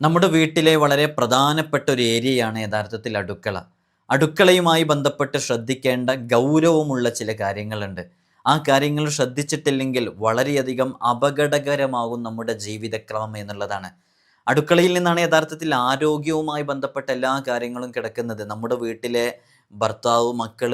നമ്മുടെ വീട്ടിലെ വളരെ പ്രധാനപ്പെട്ട ഒരു ഏരിയയാണ് യഥാർത്ഥത്തിൽ അടുക്കള. അടുക്കളയുമായി ബന്ധപ്പെട്ട് ശ്രദ്ധിക്കേണ്ട ഗൗരവമുള്ള ചില കാര്യങ്ങളുണ്ട്. ആ കാര്യങ്ങൾ ശ്രദ്ധിച്ചിട്ടില്ലെങ്കിൽ വളരെയധികം അപകടകരമാകും നമ്മുടെ ജീവിതക്രമം എന്നുള്ളതാണ്. അടുക്കളയിൽ നിന്നാണ് യഥാർത്ഥത്തിൽ ആരോഗ്യവുമായി ബന്ധപ്പെട്ട എല്ലാ കാര്യങ്ങളും കിടക്കുന്നത്. നമ്മുടെ വീട്ടിലെ ഭർത്താവ് മക്കൾ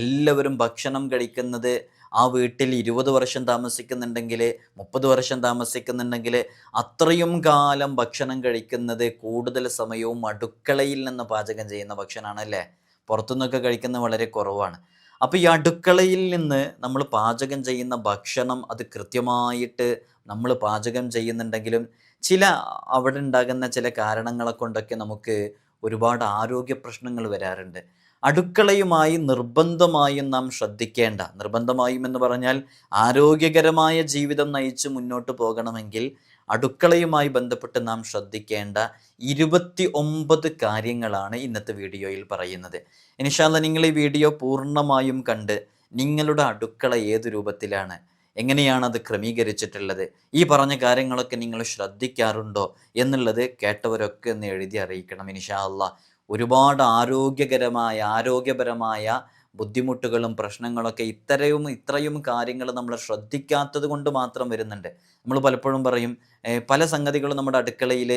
എല്ലാവരും ഭക്ഷണം കഴിക്കുന്നത് ആ വീട്ടിൽ ഇരുപത് വർഷം താമസിക്കുന്നുണ്ടെങ്കിൽ മുപ്പത് വർഷം താമസിക്കുന്നുണ്ടെങ്കിൽ അത്രയും കാലം ഭക്ഷണം കഴിക്കുന്നത് കൂടുതൽ സമയവും അടുക്കളയിൽ നിന്ന് പാചകം ചെയ്യുന്ന ഭക്ഷണമാണ് അല്ലേ? പുറത്തുനിന്നൊക്കെ കഴിക്കുന്നത് വളരെ കുറവാണ്. അപ്പോൾ ഈ അടുക്കളയിൽ നിന്ന് നമ്മൾ പാചകം ചെയ്യുന്ന ഭക്ഷണം അത് കൃത്യമായിട്ട് നമ്മൾ പാചകം ചെയ്യുന്നുണ്ടെങ്കിലും ചില അവിടെ ഉണ്ടാകുന്ന ചില കാരണങ്ങളെ കൊണ്ടൊക്കെ നമുക്ക് ഒരുപാട് ആരോഗ്യ പ്രശ്നങ്ങൾ വരാറുണ്ട്. അടുക്കളയുമായി നിർബന്ധമായും നാം ശ്രദ്ധിക്കേണ്ട. നിർബന്ധമായും എന്ന് പറഞ്ഞാൽ ആരോഗ്യകരമായ ജീവിതം നയിച്ച് മുന്നോട്ട് പോകണമെങ്കിൽ അടുക്കളയുമായി ബന്ധപ്പെട്ട് നാം ശ്രദ്ധിക്കേണ്ട ഇരുപത്തി ഒമ്പത് കാര്യങ്ങളാണ് ഇന്നത്തെ വീഡിയോയിൽ പറയുന്നത്. ഇനിഷാല്ല നിങ്ങൾ ഈ വീഡിയോ പൂർണമായും കണ്ട് നിങ്ങളുടെ അടുക്കള ഏത് രൂപത്തിലാണ്? എങ്ങനെയാണ് അത് ക്രമീകരിച്ചിട്ടുള്ളത്? ഈ പറഞ്ഞ കാര്യങ്ങളൊക്കെ നിങ്ങൾ ശ്രദ്ധിക്കാറുണ്ടോ എന്നുള്ളത് കേട്ടവരൊക്കെ ഒന്ന് എഴുതി അറിയിക്കണം ഇൻഷാ അല്ലാ ഒരുപാട് ആരോഗ്യകരമായ ആരോഗ്യപരമായ ബുദ്ധിമുട്ടുകളും പ്രശ്നങ്ങളൊക്കെ ഇത്രയും ഇത്രയും കാര്യങ്ങൾ നമ്മൾ ശ്രദ്ധിക്കാത്തത് കൊണ്ട് മാത്രം വരുന്നുണ്ട്. നമ്മൾ പലപ്പോഴും പറയും പല സംഗതികളും നമ്മുടെ അടുക്കളയിൽ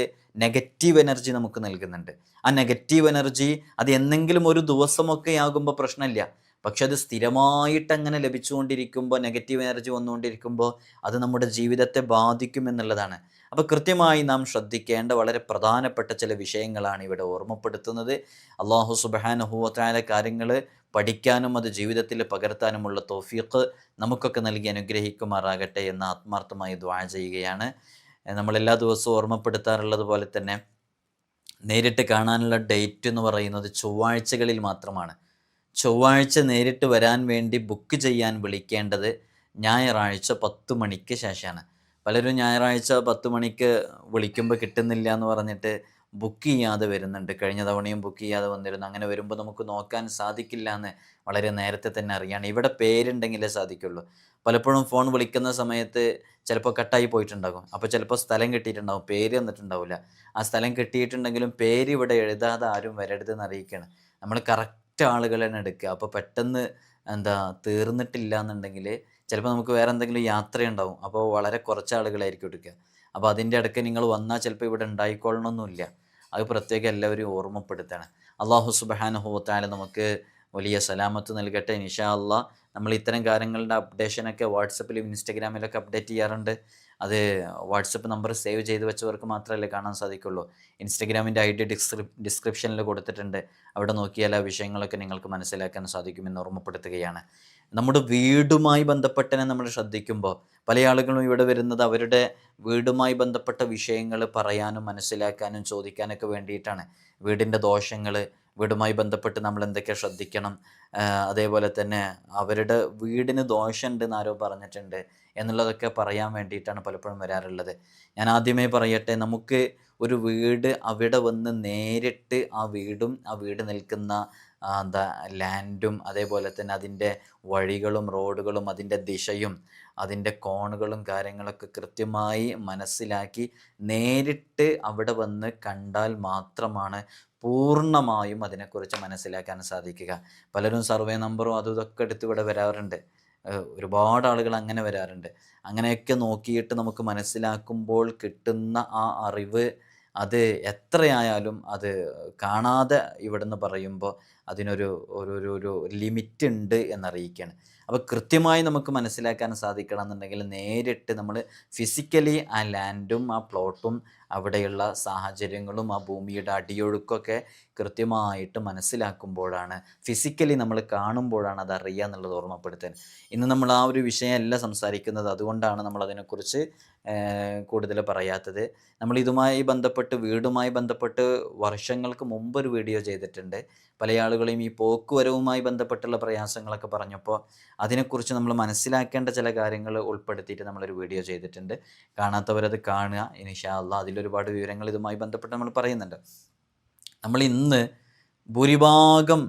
നെഗറ്റീവ് എനർജി നമുക്ക് നൽകുന്നുണ്ട്. ആ നെഗറ്റീവ് എനർജി അത് എന്തെങ്കിലും ഒരു ദിവസമൊക്കെ ആകുമ്പോൾ പ്രശ്നമില്ല. പക്ഷെ അത് സ്ഥിരമായിട്ട് അങ്ങനെ ലഭിച്ചുകൊണ്ടിരിക്കുമ്പോൾ നെഗറ്റീവ് എനർജി വന്നുകൊണ്ടിരിക്കുമ്പോൾ അത് നമ്മുടെ ജീവിതത്തെ ബാധിക്കും എന്നുള്ളതാണ്. അപ്പോൾ കൃത്യമായി നാം ശ്രദ്ധിക്കേണ്ട വളരെ പ്രധാനപ്പെട്ട ചില വിഷയങ്ങളാണ് ഇവിടെ ഓർമ്മപ്പെടുത്തുന്നത്. അള്ളാഹു സുബാനുഹൂവത്തായ കാര്യങ്ങൾ പഠിക്കാനും അത് ജീവിതത്തിൽ പകർത്താനുമുള്ള തോഫീഖ് നമുക്കൊക്കെ നൽകി അനുഗ്രഹിക്കുമാറാകട്ടെ എന്ന് ആത്മാർത്ഥമായി ദ്വാ ചെയ്യുകയാണ്. നമ്മൾ എല്ലാ ദിവസവും ഓർമ്മപ്പെടുത്താറുള്ളത് പോലെ തന്നെ നേരിട്ട് കാണാനുള്ള ഡേറ്റ് എന്ന് പറയുന്നത് ചൊവ്വാഴ്ചകളിൽ മാത്രമാണ്. ചൊവ്വാഴ്ച നേരിട്ട് വരാൻ വേണ്ടി ബുക്ക് ചെയ്യാൻ വിളിക്കേണ്ടത് ഞായറാഴ്ച പത്ത് മണിക്ക് ശേഷമാണ്. പലരും ഞായറാഴ്ച പത്ത് മണിക്ക് വിളിക്കുമ്പോൾ കിട്ടുന്നില്ല എന്ന് പറഞ്ഞിട്ട് ബുക്ക് ചെയ്യാതെ വരുന്നുണ്ട്. കഴിഞ്ഞ തവണയും ബുക്ക് ചെയ്യാതെ വന്നിരുന്നു. അങ്ങനെ വരുമ്പോൾ നമുക്ക് നോക്കാൻ സാധിക്കില്ല എന്ന് വളരെ നേരത്തെ തന്നെ അറിയാണ്. ഇവിടെ പേരുണ്ടെങ്കിലേ സാധിക്കുള്ളൂ. പലപ്പോഴും ഫോൺ വിളിക്കുന്ന സമയത്ത് ചിലപ്പോൾ കട്ടായി പോയിട്ടുണ്ടാകും. അപ്പോൾ ചിലപ്പോൾ സ്ഥലം കിട്ടിയിട്ടുണ്ടാകും പേര് തന്നിട്ടുണ്ടാവില്ല. ആ സ്ഥലം കിട്ടിയിട്ടുണ്ടെങ്കിലും പേര് ഇവിടെ എഴുതാതെ ആരും വരരുതെന്ന് അറിയിക്കുകയാണ് നമ്മൾ കറക്റ്റ് ആളുകളെ എടുക്കുക. അപ്പോൾ പെട്ടെന്ന് എന്താ തീർന്നിട്ടില്ല എന്നുണ്ടെങ്കിൽ ചിലപ്പോൾ നമുക്ക് വേറെ എന്തെങ്കിലും യാത്രയുണ്ടാവും. അപ്പോൾ വളരെ കുറച്ച് ആളുകളായിരിക്കും എടുക്കുക അപ്പോൾ അതിന്റെ ഇടയ്ക്ക് നിങ്ങൾ വന്നാൽ ചിലപ്പോൾ ഇവിടെ ഉണ്ടായിക്കൊള്ളണമെന്നില്ല അത് പ്രത്യേകം എല്ലാവരും ഓർമ്മപ്പെടുത്തണം. അള്ളാഹു സുബാനുഹോത്താല നമുക്ക് വലിയ സലാമത്ത് നൽകട്ടെ. നിഷാ അള്ളാഹ് നമ്മൾ ഇത്തരം കാര്യങ്ങളുടെ അപ്ഡേഷനൊക്കെ വാട്സപ്പിലും ഇൻസ്റ്റഗ്രാമിലൊക്കെ അപ്ഡേറ്റ് ചെയ്യാറുണ്ട്. അത് വാട്സപ്പ് നമ്പർ സേവ് ചെയ്ത് വെച്ചവർക്ക് മാത്രമല്ലേ കാണാൻ സാധിക്കുള്ളൂ. ഇൻസ്റ്റഗ്രാമിന്റെ ഐ ഡി ഡിസ്ക്രി ഡിസ്ക്രിപ്ഷനിൽ കൊടുത്തിട്ടുണ്ട്. അവിടെ നോക്കിയാൽ ആ വിഷയങ്ങളൊക്കെ നിങ്ങൾക്ക് മനസ്സിലാക്കാൻ സാധിക്കുമെന്ന് ഓർമ്മപ്പെടുത്തുകയാണ്. നമ്മുടെ വീടുമായി ബന്ധപ്പെട്ടതിനെ നമ്മൾ ശ്രദ്ധിക്കുമ്പോൾ പല ആളുകളും ഇവിടെ വരുന്നത് അവരുടെ വീടുമായി ബന്ധപ്പെട്ട വിഷയങ്ങൾ പറയാനും മനസ്സിലാക്കാനും ചോദിക്കാനൊക്കെ വേണ്ടിയിട്ടാണ്. വീടിന്റെ ദോഷങ്ങൾ വീടുമായി ബന്ധപ്പെട്ട് നമ്മൾ എന്തൊക്കെ ശ്രദ്ധിക്കണം അതേപോലെ തന്നെ അവരുടെ വീടിന് ദോഷമുണ്ട് എന്നാരോ പറഞ്ഞിട്ടുണ്ട് എന്നുള്ളതൊക്കെ പറയാൻ വേണ്ടിയിട്ടാണ് പലപ്പോഴും വരാറുള്ളത്. ഞാൻ ആദ്യമേ പറയട്ടെ നമുക്ക് ഒരു വീട് അവിടെ വന്ന് നേരിട്ട് ആ വീടും ആ വീട് നിൽക്കുന്ന എന്താ ലാൻഡും അതേപോലെ തന്നെ അതിന്റെ വഴികളും റോഡുകളും അതിന്റെ ദിശയും അതിന്റെ കോണുകളും കാര്യങ്ങളൊക്കെ കൃത്യമായി മനസ്സിലാക്കി നേരിട്ട് അവിടെ വന്ന് കണ്ടാൽ മാത്രമാണ് പൂർണമായും അതിനെക്കുറിച്ച് മനസ്സിലാക്കാൻ സാധിക്കുക. പലരും സർവേ നമ്പറും അതും ഇതൊക്കെ എടുത്ത് ഇവിടെ വരാറുണ്ട്. ഒരുപാട് ആളുകൾ അങ്ങനെ വരാറുണ്ട്. അങ്ങനെയൊക്കെ നോക്കിയിട്ട് നമുക്ക് മനസ്സിലാക്കുമ്പോൾ കിട്ടുന്ന ആ അറിവ് അത് എത്രയായാലും അത് കാണാതെ ഇവിടുന്ന് പറയുമ്പോൾ അതിനൊരു ഒരു ഒരു ഒരു ലിമിറ്റ് ഉണ്ട് എന്നറിയിക്കുകയാണ് അപ്പോൾ കൃത്യമായി നമുക്ക് മനസ്സിലാക്കാൻ സാധിക്കണം എന്നുണ്ടെങ്കിൽ നേരിട്ട് നമ്മൾ ഫിസിക്കലി ആ ലാൻഡും ആ പ്ലോട്ടും അവിടെയുള്ള സാഹചര്യങ്ങളും ആ ഭൂമിയുടെ അടിയൊഴുക്കൊക്കെ കൃത്യമായിട്ട് മനസ്സിലാക്കുമ്പോഴാണ് ഫിസിക്കലി നമ്മൾ കാണുമ്പോഴാണ് അത് അറിയുക എന്നുള്ളത് ഓർമ്മപ്പെടുത്താൻ. ഇന്ന് നമ്മൾ ആ ഒരു വിഷയമല്ല സംസാരിക്കുന്നത്. അതുകൊണ്ടാണ് നമ്മൾ അതിനെക്കുറിച്ച് കൂടുതൽ പറയാത്തത്. നമ്മൾ ഇതുമായി ബന്ധപ്പെട്ട് വീടുമായി ബന്ധപ്പെട്ട് വർഷങ്ങൾക്ക് മുമ്പ് ഒരു വീഡിയോ ചെയ്തിട്ടുണ്ട്. പല ആളുകളെയും ഈ പോക്കുവരവുമായി ബന്ധപ്പെട്ടുള്ള പ്രയാസങ്ങളൊക്കെ പറഞ്ഞപ്പോൾ അതിനെക്കുറിച്ച് നമ്മൾ മനസ്സിലാക്കേണ്ട ചില കാര്യങ്ങൾ ഉൾപ്പെടുത്തിയിട്ട് നമ്മളൊരു വീഡിയോ ചെയ്തിട്ടുണ്ട്. കാണാത്തവരത് കാണുക ഇനിഷാ അല്ല ഒരുപാട് വിവരങ്ങൾ ഇതുമായി ബന്ധപ്പെട്ട് നമ്മൾ പറയുന്നുണ്ട്. നമ്മൾ ഇന്ന് ഭൂരിഭാഗം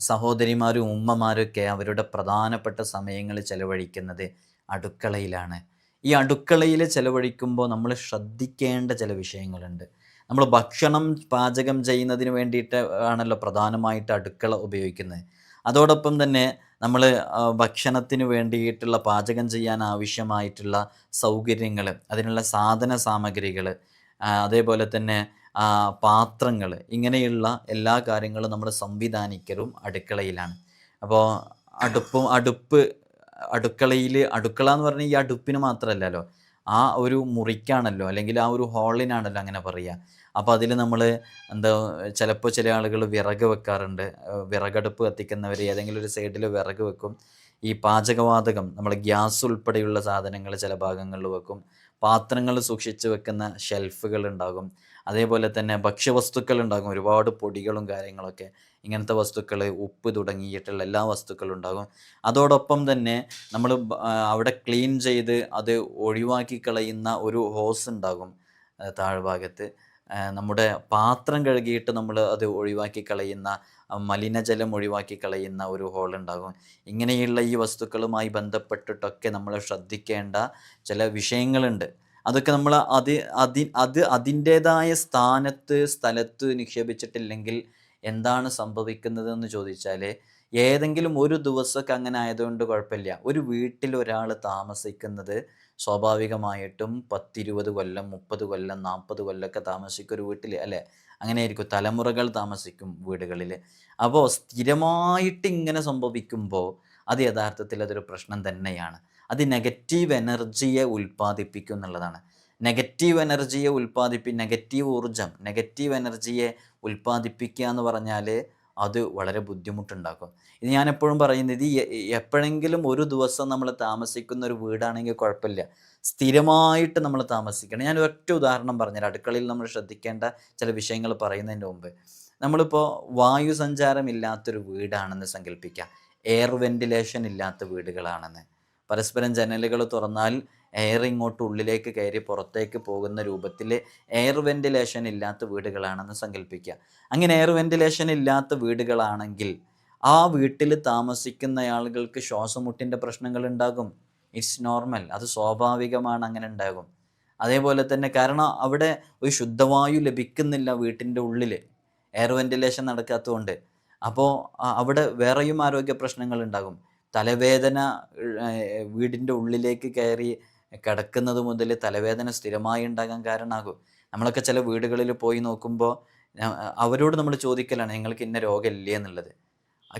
സഹോദരിമാരും ഉമ്മമാരൊക്കെ അവരുടെ പ്രധാനപ്പെട്ട സമയങ്ങൾ ചെലവഴിക്കുന്നത് അടുക്കളയിലാണ്. ഈ അടുക്കളയിൽ ചിലവഴിക്കുമ്പോൾ നമ്മൾ ശ്രദ്ധിക്കേണ്ട ചില വിഷയങ്ങളുണ്ട്. നമ്മൾ ഭക്ഷണം പാചകം ചെയ്യുന്നതിന് വേണ്ടിയിട്ട് ആണല്ലോ പ്രധാനമായിട്ട് അടുക്കള ഉപയോഗിക്കുന്നത്. അതോടൊപ്പം തന്നെ നമ്മൾ ഭക്ഷണത്തിന് വേണ്ടിയിട്ടുള്ള പാചകം ചെയ്യാൻ ആവശ്യമായിട്ടുള്ള സൗകര്യങ്ങൾ അതിനുള്ള സാധന സാമഗ്രികൾ അതേപോലെ തന്നെ പാത്രങ്ങൾ ഇങ്ങനെയുള്ള എല്ലാ കാര്യങ്ങളും നമ്മുടെ സംവിധാനിക്കലും അടുക്കളയിലാണ്. അപ്പോൾ അടുപ്പും അടുപ്പ് അടുക്കളയിൽ അടുക്കള എന്ന് പറഞ്ഞാൽ ഈ അടുപ്പിന് മാത്രമല്ലല്ലോ ആ ഒരു മുറിക്കാണല്ലോ അല്ലെങ്കിൽ ആ ഒരു ഹോളിനാണല്ലോ അങ്ങനെ പറയുക അപ്പോൾ അതിൽ നമ്മൾ എന്താ ചിലപ്പോൾ ചില ആളുകൾ വിറക് വെക്കാറുണ്ട്. വിറകടുപ്പ് കത്തിക്കുന്നവർ ഏതെങ്കിലും ഒരു സൈഡിൽ വിറക് വെക്കും. ഈ പാചകവാതകം നമ്മൾ ഗ്യാസ് ഉൾപ്പെടെയുള്ള സാധനങ്ങൾ ചില ഭാഗങ്ങളിൽ വെക്കും. പാത്രങ്ങൾ സൂക്ഷിച്ച് വെക്കുന്ന ഷെൽഫുകൾ ഉണ്ടാകും. അതേപോലെ തന്നെ ഭക്ഷ്യവസ്തുക്കൾ ഉണ്ടാകും. ഒരുപാട് പൊടികളും കാര്യങ്ങളൊക്കെ ഇങ്ങനത്തെ വസ്തുക്കൾ ഉപ്പ് തുടങ്ങിയിട്ടുള്ള എല്ലാ വസ്തുക്കളും ഉണ്ടാകും. അതോടൊപ്പം തന്നെ നമ്മൾ അവിടെ ക്ലീൻ ചെയ്ത് അത് ഒഴിവാക്കി കളയുന്ന ഒരു ഹോസ് ഉണ്ടാകും താഴ്ഭാഗത്ത്. നമ്മുടെ പാത്രം കഴുകിയിട്ട് നമ്മൾ അത് ഒഴിവാക്കി കളയുന്ന മലിനജലം ഒഴിവാക്കി കളയുന്ന ഒരു ഹോൾ ഉണ്ടാകും. ഇങ്ങനെയുള്ള ഈ വസ്തുക്കളുമായി ബന്ധപ്പെട്ടിട്ടൊക്കെ നമ്മൾ ശ്രദ്ധിക്കേണ്ട ചില വിഷയങ്ങളുണ്ട്. അതൊക്കെ നമ്മൾ അത് അതി അത് അതിന്റേതായ സ്ഥാനത്ത് സ്ഥലത്ത് നിക്ഷേപിച്ചിട്ടില്ലെങ്കിൽ എന്താണ് സംഭവിക്കുന്നതെന്ന് ചോദിച്ചാൽ ഏതെങ്കിലും ഒരു ദിവസമൊക്കെ അങ്ങനെ ആയതുകൊണ്ട് കുഴപ്പമില്ല. ഒരു വീട്ടിൽ ഒരാൾ താമസിക്കുന്നത് സ്വാഭാവികമായിട്ടും പത്തിരുപത് കൊല്ലം മുപ്പത് കൊല്ലം നാൽപ്പത് കൊല്ലമൊക്കെ താമസിക്കും ഒരു വീട്ടിൽ അല്ലേ? അങ്ങനെ ആയിരിക്കും തലമുറകൾ താമസിക്കും വീടുകളിൽ. അപ്പോൾ സ്ഥിരമായിട്ട് ഇങ്ങനെ സംഭവിക്കുമ്പോൾ അത് യഥാർത്ഥത്തിൽ അതൊരു പ്രശ്നം തന്നെയാണ്. അത് നെഗറ്റീവ് എനർജിയെ ഉൽപ്പാദിപ്പിക്കും എന്നുള്ളതാണ്. നെഗറ്റീവ് എനർജിയെ ഉൽപ്പാദിപ്പി നെഗറ്റീവ് ഊർജം നെഗറ്റീവ് എനർജിയെ ഉൽപ്പാദിപ്പിക്കുക എന്ന് പറഞ്ഞാൽ അത് വളരെ ബുദ്ധിമുട്ടുണ്ടാക്കും. ഇത് ഞാൻ എപ്പോഴും പറയുന്നത് ഇത് എപ്പോഴെങ്കിലും ഒരു ദിവസം നമ്മൾ താമസിക്കുന്ന ഒരു വീടാണെങ്കിൽ കുഴപ്പമില്ല. സ്ഥിരമായിട്ട് നമ്മൾ താമസിക്കണം. ഞാൻ ഒറ്റ ഉദാഹരണം പറഞ്ഞുതരാം. അടുക്കളയിൽ നമ്മൾ ശ്രദ്ധിക്കേണ്ട ചില വിഷയങ്ങൾ പറയുന്നതിന് മുമ്പ്. നമ്മളിപ്പോൾ വായു സഞ്ചാരം ഇല്ലാത്തൊരു വീടാണെന്ന് സങ്കല്പിക്കുക എയർ വെന്റിലേഷൻ ഇല്ലാത്ത വീടുകളാണെന്ന്. പരസ്പരം ജനലുകൾ തുറന്നാൽ എയർ ഇങ്ങോട്ട് ഉള്ളിലേക്ക് കയറി പുറത്തേക്ക് പോകുന്ന രൂപത്തിൽ എയർ വെന്റിലേഷൻ ഇല്ലാത്ത വീടുകളാണെന്ന് സങ്കല്പിക്കുക അങ്ങനെ എയർ വെന്റിലേഷൻ ഇല്ലാത്ത വീടുകളാണെങ്കിൽ ആ വീട്ടിൽ താമസിക്കുന്ന ആളുകൾക്ക് ശ്വാസമുട്ടിന്റെ പ്രശ്നങ്ങൾ ഉണ്ടാകും. ഇറ്റ്സ് നോർമൽ അത് സ്വാഭാവികമാണ് അങ്ങനെ ഉണ്ടാകും. അതേപോലെ തന്നെ കാരണം അവിടെ ഒരു ശുദ്ധവായു ലഭിക്കുന്നില്ല വീട്ടിന്റെ ഉള്ളിൽ. എയർ വെന്റിലേഷൻ നടക്കാത്തതുകൊണ്ട്. അപ്പോൾ അവിടെ വേറെയും ആരോഗ്യ പ്രശ്നങ്ങൾ ഉണ്ടാകും. തലവേദന വീടിന്റെ ഉള്ളിലേക്ക് കയറി കിടക്കുന്നത് മുതൽ തലവേദന സ്ഥിരമായി ഉണ്ടാകാൻ കാരണമാകും. നമ്മളൊക്കെ ചില വീടുകളിൽ പോയി നോക്കുമ്പോൾ അവരോട് നമ്മൾ ചോദിക്കലാണ് നിങ്ങൾക്ക് ഇന്ന രോഗമില്ലേ? എന്നുള്ളത്.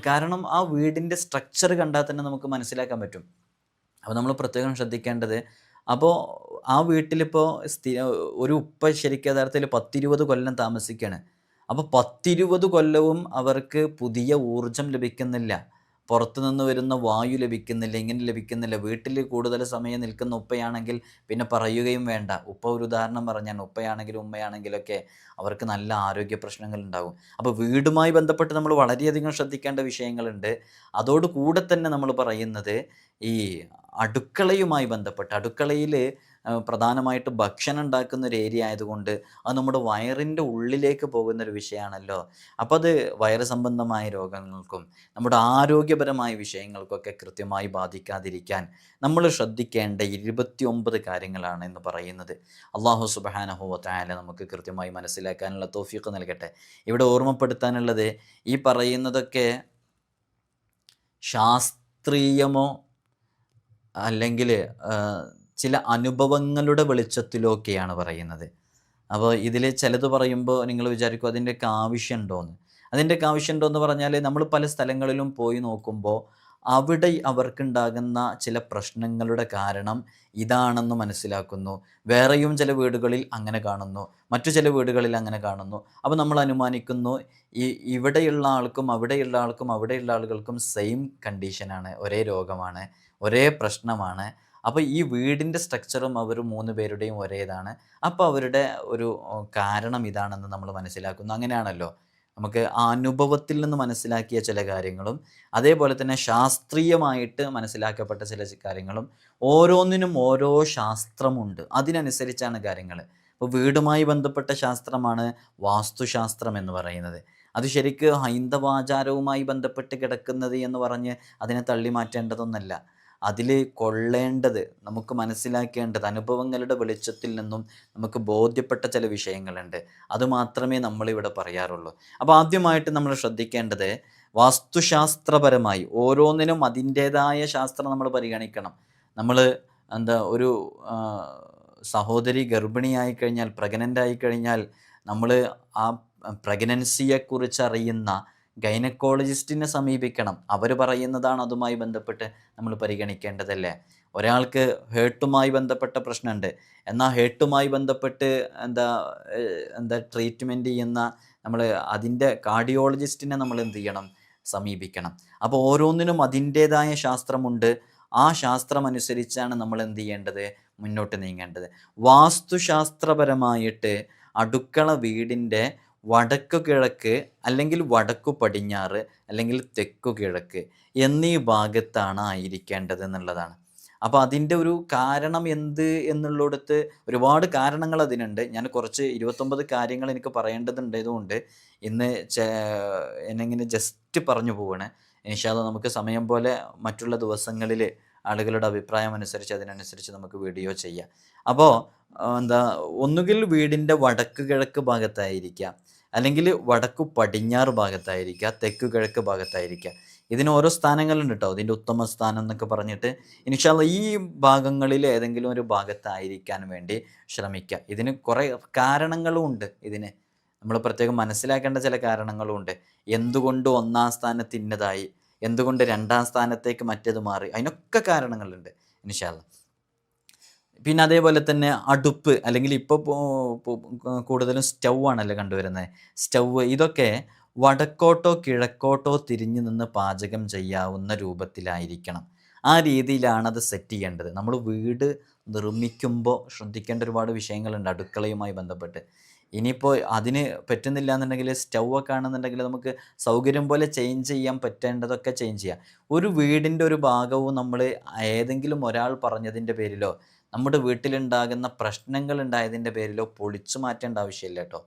കാരണം ആ വീടിന്റെ സ്ട്രക്ചർ കണ്ടാൽ തന്നെ നമുക്ക് മനസ്സിലാക്കാൻ പറ്റും. അപ്പോൾ നമ്മൾ പ്രത്യേകം ശ്രദ്ധിക്കേണ്ടത് അപ്പോൾ ആ വീട്ടിലിപ്പോൾ സ്ഥിര ഒരു ഉപ്പ ശരിക്കും യഥാർത്ഥത്തിൽ പത്തിരുപത് കൊല്ലം താമസിക്കുകയാണ്. അപ്പോൾ പത്തിരുപത് കൊല്ലവും അവർക്ക് പുതിയ ഊർജം ലഭിക്കുന്നില്ല. പുറത്തു നിന്ന് വരുന്ന വായു ലഭിക്കുന്നില്ല ഇങ്ങനെ ലഭിക്കുന്നില്ല. വീട്ടിൽ കൂടുതൽ സമയം നിൽക്കുന്ന ഉപ്പയാണെങ്കിൽ പിന്നെ പറയുകയും വേണ്ട. ഉപ്പ ഒരു ഉദാഹരണം പറഞ്ഞാൽ ഉപ്പയാണെങ്കിലും ഉമ്മയാണെങ്കിലൊക്കെ അവർക്ക് നല്ല ആരോഗ്യ പ്രശ്നങ്ങൾ ഉണ്ടാകും. അപ്പോൾ വീടുമായി ബന്ധപ്പെട്ട് നമ്മൾ വളരെയധികം ശ്രദ്ധിക്കേണ്ട വിഷയങ്ങളുണ്ട്. അതോടുകൂടെ തന്നെ നമ്മൾ പറയുന്നത് ഈ അടുക്കളയുമായി ബന്ധപ്പെട്ട് അടുക്കളയിൽ പ്രധാനമായിട്ട് ഭക്ഷണം ഉണ്ടാക്കുന്ന ഒരു ഏരിയ ആയതുകൊണ്ട് അത് നമ്മുടെ വയറിന്റെ ഉള്ളിലേക്ക് പോകുന്ന ഒരു വിഷയമാണല്ലോ. അപ്പോൾ അത് വയറ് സംബന്ധമായ രോഗങ്ങൾക്കും നമ്മുടെ ആരോഗ്യപരമായ വിഷയങ്ങൾക്കൊക്കെ കൃത്യമായി ബാധിക്കാതിരിക്കാൻ നമ്മൾ ശ്രദ്ധിക്കേണ്ട ഇരുപത്തി ഒമ്പത് കാര്യങ്ങളാണ് എന്ന് പറയുന്നത്. അള്ളാഹു സുബാനഹുവത്തായാല നമുക്ക് കൃത്യമായി മനസ്സിലാക്കാനുള്ള തോഫിയൊക്കെ നൽകട്ടെ. ഇവിടെ ഓർമ്മപ്പെടുത്താനുള്ളത് ഈ പറയുന്നതൊക്കെ ശാസ്ത്രീയമോ അല്ലെങ്കിൽ ചില അനുഭവങ്ങളുടെ വെളിച്ചത്തിലൊക്കെയാണ് പറയുന്നത്. അപ്പോൾ ഇതിൽ ചിലത് പറയുമ്പോൾ നിങ്ങൾ വിചാരിക്കും അതിന്റെയൊക്കെ ആവശ്യമുണ്ടോയെന്ന് അതിന്റെയൊക്കെ ആവശ്യമുണ്ടോ എന്ന് പറഞ്ഞാൽ നമ്മൾ പല സ്ഥലങ്ങളിലും പോയി നോക്കുമ്പോൾ അവിടെ അവർക്കുണ്ടാകുന്ന ചില പ്രശ്നങ്ങളുടെ കാരണം ഇതാണെന്ന് മനസ്സിലാക്കുന്നു. വേറെയും ചില വീടുകളിൽ അങ്ങനെ കാണുന്നു. മറ്റു ചില വീടുകളിൽ അങ്ങനെ കാണുന്നു. അപ്പോൾ നമ്മൾ അനുമാനിക്കുന്നു ഈ ഇവിടെയുള്ള ആൾക്കും അവിടെയുള്ള ആൾക്കും അവിടെയുള്ള ആളുകൾക്കും സെയിം കണ്ടീഷനാണ് ഒരേ രോഗമാണ്. ഒരേ പ്രശ്നമാണ്. അപ്പോൾ ഈ വീടിന്റെ സ്ട്രക്ചറും അവർ മൂന്ന് പേരുടെയും ഒരേതാണ്. അപ്പോൾ അവരുടെ ഒരു കാരണം ഇതാണെന്ന് നമ്മൾ മനസ്സിലാക്കുന്നു. അങ്ങനെയാണല്ലോ. നമുക്ക് ആ അനുഭവത്തിൽ നിന്ന് മനസ്സിലാക്കിയ ചില കാര്യങ്ങളും അതേപോലെ തന്നെ ശാസ്ത്രീയമായിട്ട് മനസ്സിലാക്കപ്പെട്ട ചില കാര്യങ്ങളും ഓരോന്നിനും ഓരോ ശാസ്ത്രമുണ്ട്. അതിനനുസരിച്ചാണ് കാര്യങ്ങൾ. ഇപ്പോൾ വീടുമായി ബന്ധപ്പെട്ട ശാസ്ത്രമാണ് വാസ്തുശാസ്ത്രം എന്ന് പറയുന്നത്. അത് ശരിക്ക് ഹൈന്ദവാചാരവുമായി ബന്ധപ്പെട്ട് കിടക്കുന്നത് എന്ന് പറഞ്ഞ് അതിനെ തള്ളി മാറ്റേണ്ടതൊന്നല്ല. അതിൽ കൊള്ളേണ്ടത് നമുക്ക് മനസ്സിലാക്കേണ്ടത് അനുഭവങ്ങളുടെ വെളിച്ചത്തിൽ നിന്നും നമുക്ക് ബോധ്യപ്പെട്ട ചില വിഷയങ്ങളുണ്ട്. അതുമാത്രമേ നമ്മളിവിടെ പറയാറുള്ളൂ. അപ്പോൾ ആദ്യമായിട്ട് നമ്മൾ ശ്രദ്ധിക്കേണ്ടത് വാസ്തുശാസ്ത്രപരമായി ഓരോന്നിനും അതിന്റേതായ ശാസ്ത്രം നമ്മൾ പരിഗണിക്കണം. നമ്മൾ എന്താ ഒരു സഹോദരി ഗർഭിണിയായി കഴിഞ്ഞാൽ പ്രഗ്നന്റ് ആയി കഴിഞ്ഞാൽ നമ്മൾ ആ പ്രഗ്നൻസിയെക്കുറിച്ച് അറിയുന്ന ഗൈനക്കോളജിസ്റ്റിനെ സമീപിക്കണം. അവർ പറയുന്നതാണ് അതുമായി ബന്ധപ്പെട്ട് നമ്മൾ പരിഗണിക്കേണ്ടതല്ലേ? ഒരാൾക്ക് ഹേർട്ടുമായി ബന്ധപ്പെട്ട പ്രശ്നമുണ്ട്. എന്നാൽ ഹേർട്ടുമായി ബന്ധപ്പെട്ട് എന്താ എന്താ ട്രീറ്റ്മെന്റ് ചെയ്യുന്ന നമ്മൾ അതിന്റെ കാർഡിയോളജിസ്റ്റിനെ നമ്മൾ എന്ത് ചെയ്യണം? സമീപിക്കണം. അപ്പോൾ ഓരോന്നിനും അതിന്റേതായ ശാസ്ത്രമുണ്ട്. ആ ശാസ്ത്രം അനുസരിച്ചാണ് നമ്മൾ എന്ത് ചെയ്യേണ്ടത്? മുന്നോട്ട് നീങ്ങേണ്ടത്. വാസ്തുശാസ്ത്രപരമായിട്ട് അടുക്കള വീടിന്റെ വടക്കു കിഴക്ക് അല്ലെങ്കിൽ വടക്കു പടിഞ്ഞാറ് അല്ലെങ്കിൽ തെക്കു കിഴക്ക് എന്നീ ഭാഗത്താണ് ആയിരിക്കേണ്ടത് എന്നുള്ളതാണ്. അപ്പോൾ അതിന്റെ ഒരു കാരണം എന്ത് എന്നുള്ളിടത്ത് ഒരുപാട് കാരണങ്ങൾ അതിനുണ്ട്. ഞാൻ കുറച്ച് ഇരുപത്തൊമ്പത് കാര്യങ്ങൾ എനിക്ക് പറയേണ്ടതുണ്ടായതുകൊണ്ട് ഇന്ന് എന്നെങ്ങനെ ജസ്റ്റ് പറഞ്ഞു പോവാണ്. ഇൻഷാല്ല നമുക്ക് സമയം പോലെ മറ്റുള്ള ദിവസങ്ങളിൽ ആളുകളുടെ അഭിപ്രായം അനുസരിച്ച് അതിനനുസരിച്ച് നമുക്ക് വീഡിയോ ചെയ്യാം. അപ്പോൾ എന്താ ഒന്നുകിൽ വീടിന്റെ വടക്ക് കിഴക്ക് ഭാഗത്തായിരിക്കാം. അല്ലെങ്കിൽ വടക്കു പടിഞ്ഞാറ് ഭാഗത്തായിരിക്കുക തെക്ക് കിഴക്ക് ഭാഗത്തായിരിക്കുക. ഇതിന് ഓരോ സ്ഥാനങ്ങളുണ്ട് കേട്ടോ ഇതിന്റെ ഉത്തമ സ്ഥാനം എന്നൊക്കെ പറഞ്ഞിട്ട് ഇൻഷാല്ല ഈ ഭാഗങ്ങളിൽ ഏതെങ്കിലും ഒരു ഭാഗത്തായിരിക്കാൻ വേണ്ടി ശ്രമിക്കുക. ഇതിന് കുറേ കാരണങ്ങളും ഉണ്ട് ഇതിന്. നമ്മൾ പ്രത്യേകം മനസ്സിലാക്കേണ്ട ചില കാരണങ്ങളും ഉണ്ട്. എന്തുകൊണ്ട് ഒന്നാം സ്ഥാനത്ത് ഇന്നതായി? എന്തുകൊണ്ട് രണ്ടാം സ്ഥാനത്തേക്ക് മറ്റേത് മാറി? അതിനൊക്കെ കാരണങ്ങളുണ്ട് ഇൻഷാല്ല പിന്നെ അതേപോലെ തന്നെ അടുപ്പ് അല്ലെങ്കിൽ ഇപ്പോൾ കൂടുതലും സ്റ്റൗ ആണല്ലോ കണ്ടുവരുന്നത്. സ്റ്റൗ ഇതൊക്കെ വടക്കോട്ടോ കിഴക്കോട്ടോ തിരിഞ്ഞു നിന്ന് പാചകം ചെയ്യാവുന്ന രൂപത്തിലായിരിക്കണം. ആ രീതിയിലാണ് അത് സെറ്റ് ചെയ്യേണ്ടത്. നമ്മൾ വീട് നിർമ്മിക്കുമ്പോൾ ശ്രദ്ധിക്കേണ്ട ഒരുപാട് വിഷയങ്ങളുണ്ട് അടുക്കളയുമായി ബന്ധപ്പെട്ട്. ഇനിയിപ്പോൾ അതിന് പറ്റുന്നില്ല എന്നുണ്ടെങ്കിൽ സ്റ്റൗ ഒക്കെ ആണെന്നുണ്ടെങ്കിൽ നമുക്ക് സൗകര്യം പോലെ ചേഞ്ച് ചെയ്യാൻ പറ്റേണ്ടതൊക്കെ ചേഞ്ച് ചെയ്യാം. ഒരു വീടിന്റെ ഒരു ഭാഗവും നമ്മൾ ഏതെങ്കിലും ഒരാൾ പറഞ്ഞതിന്റെ പേരിലോ നമ്മുടെ വീട്ടിലുണ്ടാകുന്ന പ്രശ്നങ്ങൾ ഉണ്ടായതിന്റെ പേരിലോ പൊളിച്ചു മാറ്റേണ്ട ആവശ്യമില്ല കേട്ടോ.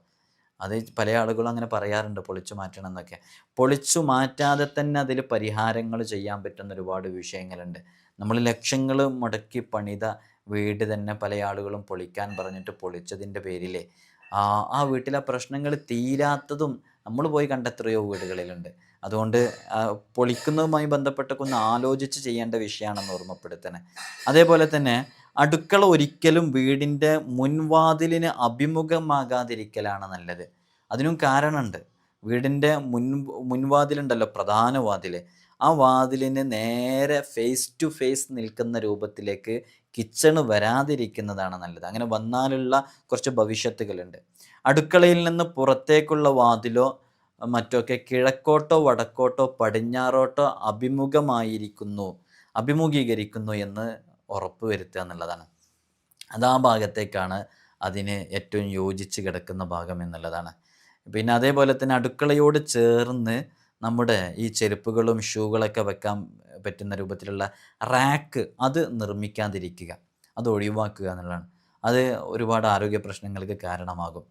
അത് പല ആളുകളും അങ്ങനെ പറയാറുണ്ട് പൊളിച്ചു മാറ്റണം എന്നൊക്കെ. പൊളിച്ചു മാറ്റാതെ തന്നെ അതിൽ പരിഹാരങ്ങൾ ചെയ്യാൻ പറ്റുന്ന ഒരുപാട് വിഷയങ്ങളുണ്ട്. നമ്മൾ ലക്ഷങ്ങൾ മുടക്കി പണിത വീട് തന്നെ പല ആളുകളും പൊളിക്കാൻ പറഞ്ഞിട്ട് പൊളിച്ചതിന്റെ പേരിൽ ആ വീട്ടിലെ പ്രശ്നങ്ങൾ തീരാത്തതും നമ്മൾ പോയി കണ്ട എത്രയോ വീടുകളിലുണ്ട്. അതുകൊണ്ട് പൊളിക്കുന്നതുമായി ബന്ധപ്പെട്ടൊക്കെ ഒന്ന് ആലോചിച്ച് ചെയ്യേണ്ട വിഷയമാണെന്ന് ഓർമ്മപ്പെടുത്തണേ. അതേപോലെ തന്നെ അടുക്കള ഒരിക്കലും വീടിന്റെ മുൻവാതിലിന് അഭിമുഖമാകാതിരിക്കലാണ് നല്ലത്. അതിനും കാരണമുണ്ട്. വീടിന്റെ മുൻ മുൻവാതിലുണ്ടല്ലോ പ്രധാന വാതിൽ ആ വാതിലിന് നേരെ ഫേസ് ടു ഫേസ് നിൽക്കുന്ന രൂപത്തിലേക്ക് കിച്ചണ് വരാതിരിക്കുന്നതാണ് നല്ലത്. അങ്ങനെ വന്നാലുള്ള കുറച്ച് ഭവിഷ്യത്തുകളുണ്ട്. അടുക്കളയിൽ നിന്ന് പുറത്തേക്കുള്ള വാതിലോ മറ്റൊക്കെ കിഴക്കോട്ടോ വടക്കോട്ടോ പടിഞ്ഞാറോട്ടോ അഭിമുഖമായിരിക്കുന്നു അഭിമുഖീകരിക്കുന്നു എന്ന് ഉറപ്പ് വരുത്തുക എന്നുള്ളതാണ്. അത് ആ ഭാഗത്തേക്കാണ് അതിന് ഏറ്റവും യോജിച്ച് കിടക്കുന്ന ഭാഗം എന്നുള്ളതാണ്. പിന്നെ അതേപോലെ തന്നെ അടുക്കളയോട് ചേർന്ന് നമ്മുടെ ഈ ചെരുപ്പുകളും ഷൂകളൊക്കെ വെക്കാൻ പറ്റുന്ന രൂപത്തിലുള്ള റാക്ക് അത് നിർമ്മിക്കാതിരിക്കുക. അത് ഒഴിവാക്കുക എന്നുള്ളതാണ്. അത് ഒരുപാട് ആരോഗ്യ പ്രശ്നങ്ങൾക്ക് കാരണമാകും.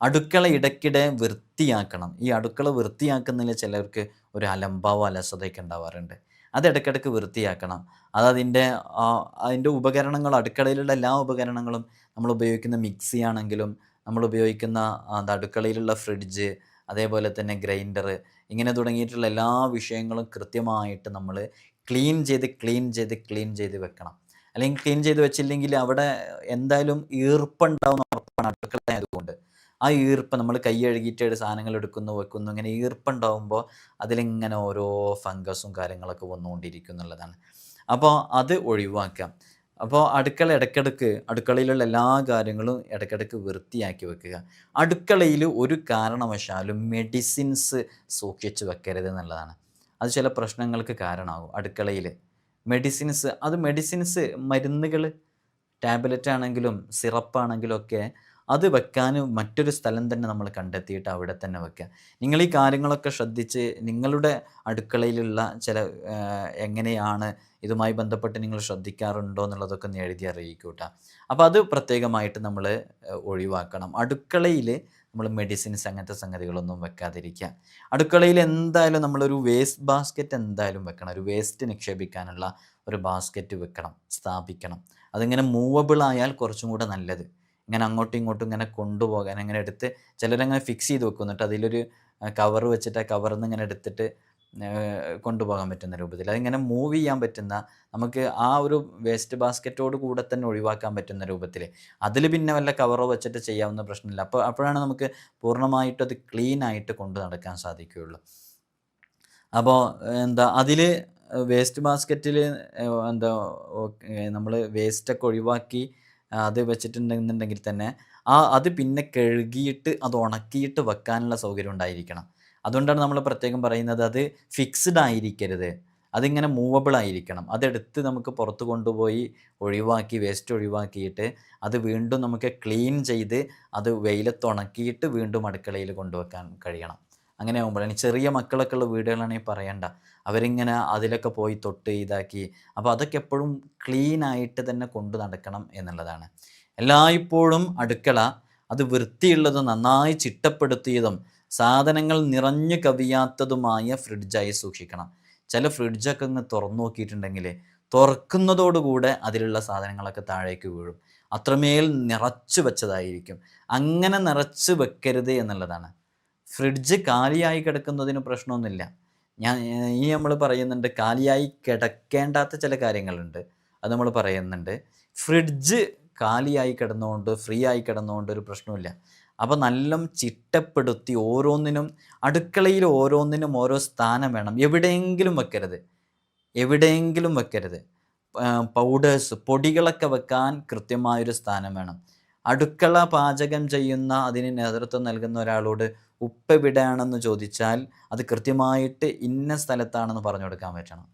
അടുക്കള ഇടയ്ക്കിടെ വൃത്തിയാക്കണം. ഈ അടുക്കള വൃത്തിയാക്കുന്നതിൽ ചിലർക്ക് ഒരു അലംഭാവോ അലസതയൊക്കെ ഉണ്ടാവാറുണ്ട്. അത് ഇടയ്ക്കിടയ്ക്ക് വൃത്തിയാക്കണം. അത് അതിന്റെ അതിന്റെ ഉപകരണങ്ങൾ അടുക്കളയിലുള്ള എല്ലാ ഉപകരണങ്ങളും നമ്മൾ ഉപയോഗിക്കുന്ന മിക്സി ആണെങ്കിലും നമ്മൾ ഉപയോഗിക്കുന്ന അടുക്കളയിലുള്ള ഫ്രിഡ്ജ് അതേപോലെ തന്നെ ഗ്രൈൻഡർ ഇങ്ങനെ തുടങ്ങിയിട്ടുള്ള എല്ലാ വിഷയങ്ങളും കൃത്യമായിട്ട് നമ്മൾ ക്ലീൻ ചെയ്ത് ക്ലീൻ ചെയ്ത് ക്ലീൻ ചെയ്ത് വെക്കണം. അല്ലെങ്കിൽ ക്ലീൻ ചെയ്ത് വെച്ചില്ലെങ്കിൽ അവിടെ എന്തായാലും ഈർപ്പുണ്ടാവുന്ന ഉറപ്പാണ് അടുക്കള ആ ഈർപ്പം നമ്മൾ കൈ കഴുകിയിട്ട് സാധനങ്ങൾ എടുക്കുന്നു വെക്കുന്നു ഇങ്ങനെ ഈർപ്പുണ്ടാകുമ്പോൾ അതിലിങ്ങനെ ഓരോ ഫംഗസും കാര്യങ്ങളൊക്കെ വന്നുകൊണ്ടിരിക്കും എന്നുള്ളതാണ്. അപ്പോൾ അത് ഒഴിവാക്കാം. അപ്പോൾ അടുക്കള ഇടയ്ക്കിടയ്ക്ക് അടുക്കളയിലുള്ള എല്ലാ കാര്യങ്ങളും ഇടയ്ക്കിടയ്ക്ക് വൃത്തിയാക്കി വെക്കുക. അടുക്കളയിൽ ഒരു കാരണവശാലും മെഡിസിൻസ് സൂക്ഷിച്ച് വെക്കരുത് എന്നുള്ളതാണ്. അത് ചില പ്രശ്നങ്ങൾക്ക് കാരണമാകും അടുക്കളയിൽ. മെഡിസിൻസ് അത് മെഡിസിൻസ് മരുന്നുകൾ ടാബ്ലറ്റ് ആണെങ്കിലും സിറപ്പാണെങ്കിലും ഒക്കെ അത് വെക്കാൻ മറ്റൊരു സ്ഥലം തന്നെ നമ്മൾ കണ്ടെത്തിയിട്ട് അവിടെ തന്നെ വെക്കുക നിങ്ങൾ ഈ കാര്യങ്ങളൊക്കെ ശ്രദ്ധിച്ച് നിങ്ങളുടെ അടുക്കളയിലുള്ള ചില എങ്ങനെയാണ് ഇതുമായി ബന്ധപ്പെട്ട് നിങ്ങൾ ശ്രദ്ധിക്കാറുണ്ടോ എന്നുള്ളതൊക്കെ ഒന്ന് എഴുതി അറിയിക്കൂട്ട അപ്പോൾ അത് പ്രത്യേകമായിട്ട് നമ്മൾ ഒഴിവാക്കണം. അടുക്കളയിൽ നമ്മൾ മെഡിസിൻസ് അങ്ങനത്തെ സംഗതികളൊന്നും വെക്കാതിരിക്കുക അടുക്കളയിൽ എന്തായാലും നമ്മളൊരു വേസ്റ്റ് ബാസ്ക്കറ്റ് എന്തായാലും വെക്കണം. ഒരു വേസ്റ്റ് നിക്ഷേപിക്കാനുള്ള ഒരു ബാസ്ക്കറ്റ് വെക്കണം സ്ഥാപിക്കണം. അതിങ്ങനെ മൂവബിൾ ആയാൽ കുറച്ചും കൂടെ നല്ലത്. ഇങ്ങനെ അങ്ങോട്ടും ഇങ്ങോട്ടും ഇങ്ങനെ കൊണ്ടുപോകാൻ അങ്ങനെ എടുത്ത് ചിലരങ്ങനെ ഫിക്സ് ചെയ്ത് വെക്കും. എന്നിട്ട് അതിലൊരു കവർ വെച്ചിട്ട് ആ കവറിൽ നിന്ന് ഇങ്ങനെ എടുത്തിട്ട് കൊണ്ടുപോകാൻ പറ്റുന്ന രൂപത്തിൽ. അതിങ്ങനെ മൂവ് ചെയ്യാൻ പറ്റുന്ന നമുക്ക് ആ ഒരു വേസ്റ്റ് ബാസ്ക്കറ്റോട് കൂടെ തന്നെ ഒഴിവാക്കാൻ പറ്റുന്ന രൂപത്തിൽ. അതിൽ പിന്നെ വല്ല കവറോ വെച്ചിട്ട് ചെയ്യാവുന്ന പ്രശ്നമില്ല. അപ്പോൾ അപ്പോഴാണ് നമുക്ക് പൂർണമായിട്ടും അത് ക്ലീൻ ആയിട്ട് കൊണ്ടു നടക്കാൻ സാധിക്കുകയുള്ളൂ. അപ്പോൾ എന്താ അതിൽ വേസ്റ്റ് ബാസ്ക്കറ്റിൽ എന്താ നമ്മൾ വേസ്റ്റൊക്കെ ഒഴിവാക്കി അത് വെച്ചിട്ടുണ്ടെന്നുണ്ടെങ്കിൽ തന്നെ ആ അത് പിന്നെ കഴുകിയിട്ട് അത് ഉണക്കിയിട്ട് വെക്കാനുള്ള സൗകര്യം ഉണ്ടായിരിക്കണം. അതുകൊണ്ടാണ് നമ്മൾ പ്രത്യേകം പറയുന്നത് അത് ഫിക്സ്ഡ് ആയിരിക്കരുത്. അതിങ്ങനെ മൂവബിൾ ആയിരിക്കണം. അതെടുത്ത് നമുക്ക് പുറത്ത് കൊണ്ടുപോയി ഒഴിവാക്കി വേസ്റ്റ് ഒഴിവാക്കിയിട്ട് അത് വീണ്ടും നമുക്ക് ക്ലീൻ ചെയ്ത് അത് വെയിലത്ത് ഉണക്കിയിട്ട് വീണ്ടും അടുക്കളയിൽ കൊണ്ടുവെക്കാൻ കഴിയണം. അങ്ങനെ ആകുമ്പോഴാണ് ചെറിയ മക്കളൊക്കെ ഉള്ള വീടുകളാണെങ്കിൽ പറയണ്ട. അവരിങ്ങനെ അതിലൊക്കെ പോയി തൊട്ട് ഇതാക്കി. അപ്പോൾ അതൊക്കെ എപ്പോഴും ക്ലീനായിട്ട് തന്നെ കൊണ്ടു നടക്കണം എന്നുള്ളതാണ്. എല്ലായ്പ്പോഴും അടുക്കള അത് വൃത്തിയുള്ളതും നന്നായി ചിട്ടപ്പെടുത്തിയതും സാധനങ്ങൾ നിറഞ്ഞു കവിയാത്തതുമായ ഫ്രിഡ്ജായി സൂക്ഷിക്കണം. ചില ഫ്രിഡ്ജൊക്കെ ഒന്ന് തുറന്നു നോക്കിയിട്ടുണ്ടെങ്കിൽ തുറക്കുന്നതോടുകൂടെ അതിലുള്ള സാധനങ്ങളൊക്കെ താഴേക്ക് വീഴും. അത്രമേൽ നിറച്ചു വെച്ചതായിരിക്കും. അങ്ങനെ നിറച്ച് വെക്കരുത് എന്നുള്ളതാണ്. ഫ്രിഡ്ജ് കാലിയായി കിടക്കുന്നതിന് പ്രശ്നമൊന്നുമില്ല. ഞാൻ ഈ നമ്മൾ പറയുന്നുണ്ട് കാലിയായി കിടക്കേണ്ടാത്ത ചില കാര്യങ്ങളുണ്ട്. അത് നമ്മൾ പറയുന്നുണ്ട്. ഫ്രിഡ്ജ് കാലിയായി കിടന്നുകൊണ്ട് ഫ്രീ ആയി കിടന്നുകൊണ്ട് ഒരു പ്രശ്നമില്ല അപ്പോൾ നല്ല ചിട്ടപ്പെടുത്തി ഓരോന്നിനും അടുക്കളയിൽ ഓരോന്നിനും ഓരോ സ്ഥാനം വേണം. എവിടെയെങ്കിലും വെക്കരുത്. എവിടെയെങ്കിലും വെക്കരുത്. പൗഡേഴ്സ് പൊടികളൊക്കെ വെക്കാൻ കൃത്യമായൊരു സ്ഥാനം വേണം. അടുക്കള പാചകം ചെയ്യുന്ന അതിന് നേതൃത്വം നൽകുന്ന ഒരാളോട് ഉപ്പ് എവിടെയാണെന്ന് ചോദിച്ചാൽ അത് കൃത്യമായിട്ട് ഇന്ന സ്ഥലത്താണെന്ന് പറഞ്ഞു കൊടുക്കാൻ പറ്റണം.